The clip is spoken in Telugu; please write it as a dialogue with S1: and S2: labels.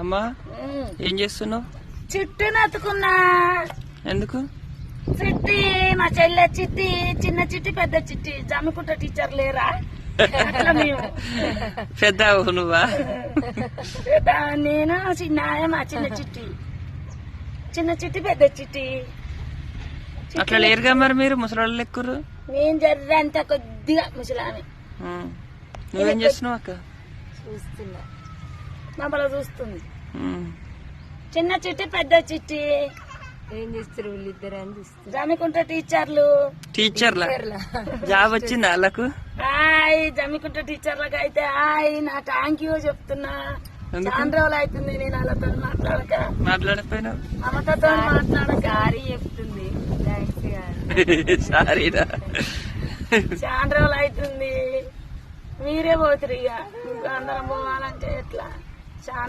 S1: అమ్మా. ఏం చేస్తున్నావు?
S2: చిట్టు నత్తుకున్నా
S1: ఎందుకు?
S2: చిట్టి మా చెల్లె చిట్టి చిన్న చిట్టి పెద్ద చిట్టి. జమ్మికుంట టీచర్ లేరా? అట్లా మేము.
S1: పెద్ద నువ్వా?
S2: పెద్ద నేను చిన్న మా చిన్న చిట్టి. చిన్న చిట్టి పెద్ద చిట్టి.
S1: అట్లా లేరుగా మరి మీరు? ముసలి ఎక్కురు?
S2: నేను జర్రంత కొద్దిగా ముసలామి.
S1: నువ్వేం చేస్తున్నావు అక్క?
S2: చూస్తున్నా. మమ్మల్ని చూస్తుంది. చిన్న చిట్టి పెద్ద చిట్టి.
S3: ఏం చేస్తారు వీళ్ళిద్దరు అని చూస్తారు
S2: జమ్మికుంట టీచర్లు.
S1: టీచర్లా? జాబ్ వచ్చిందా వాళ్ళకు?
S2: హాయ్ జమ్మికుంట టీచర్లకు అయితే హాయ్ నా థ్యాంక్ యూ చెప్తున్నా? చాలా రోజులు అవుతుంది నేను వాళ్ళతో మాట్లాడక.
S1: మాట్లాడకపోయినావు
S2: మమతతో మాట్లాడక.
S3: సారీ చెప్తుంది.
S1: సారీరా
S2: చాలా రోజులు అవుతుంది. మీరే పోతురు ఇక ఇంకా. అందరం పోవాలంటే ఎట్లా? ചാനൽ